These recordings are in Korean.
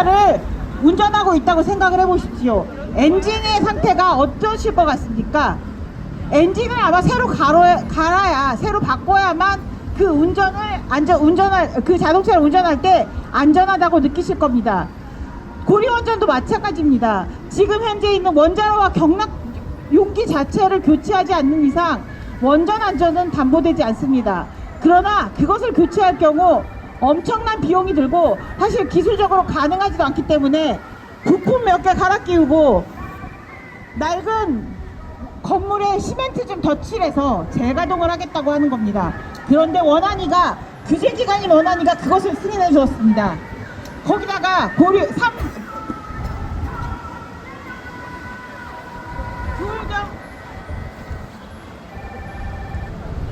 자동차를 운전하고 있다고 생각을 해보십시오. 엔진의 상태가 어떠실 것 같습니까? 엔진을 아마 새로 갈아, 갈아야 새로 바꿔야만 그 운전을 안전 운전할 그 자동차를 운전할 때 안전하다고 느끼실 겁니다. 고리원전도 마찬가지입니다. 지금 현재 있는 원자로와 경락 용기 자체를 교체하지 않는 이상 원전 안전은 담보되지 않습니다. 그러나 그것을 교체할 경우 엄청난 비용이 들고 사실 기술적으로 가능하지도 않기 때문에 부품 몇 개 갈아 끼우고 낡은 건물에 시멘트 좀 덧칠해서 재가동을 하겠다고 하는 겁니다. 그런데 원안이가 규제기관인 원안이가 그것을 승인해 주었습니다. 거기다가 고려 3 부울경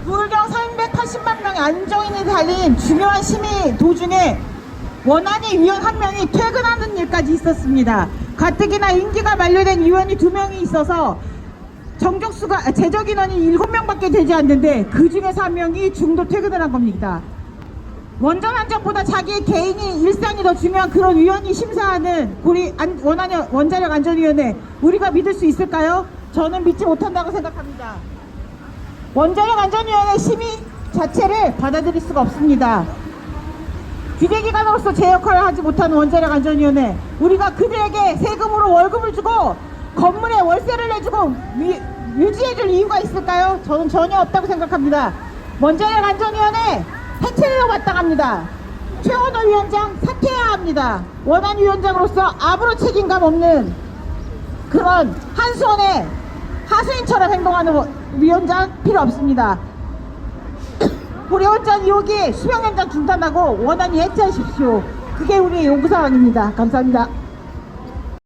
부울경 380만 명의 안정인이 달린 중요한 시민 도중에 원안위 위원 한 명이 퇴근하는 일까지 있었습니다. 가뜩이나 임기가 만료된 의원이 두 명이 있어서 정적수가 아, 재적 인원이 일곱 명밖에 되지 않는데 그 중에서 한 명이 중도 퇴근을 한 겁니다. 원전 안전보다 자기의 개인이 일상이 더 중요한 그런 위원이 심사하는 우리 안, 원안 원자력 안전위원회 우리가 믿을 수 있을까요? 저는 믿지 못한다고 생각합니다. 원자력 안전위원회 심의 자체를 받아들일 수가 없습니다. 규제기관으로서 제 역할을 하지 못하는 원자력 안전위원회 우리가 그들에게 세금으로 월급을 주고 건물에 월세를 내주고 위- 유지해줄 이유가 있을까요? 저는 전혀 없다고 생각합니다. 원자력 안전위원회 해체를 마땅합니다. 최원호 위원장 사퇴해야 합니다. 원안 위원장으로서 아무런 책임감 없는 그런 한수원의 하수인처럼 행동하는 원- 위원장 필요 없습니다. 원전 2호기 수명 연장 중단하고 원안이 해체하십시오. 그게 우리의 요구사항입니다. 감사합니다.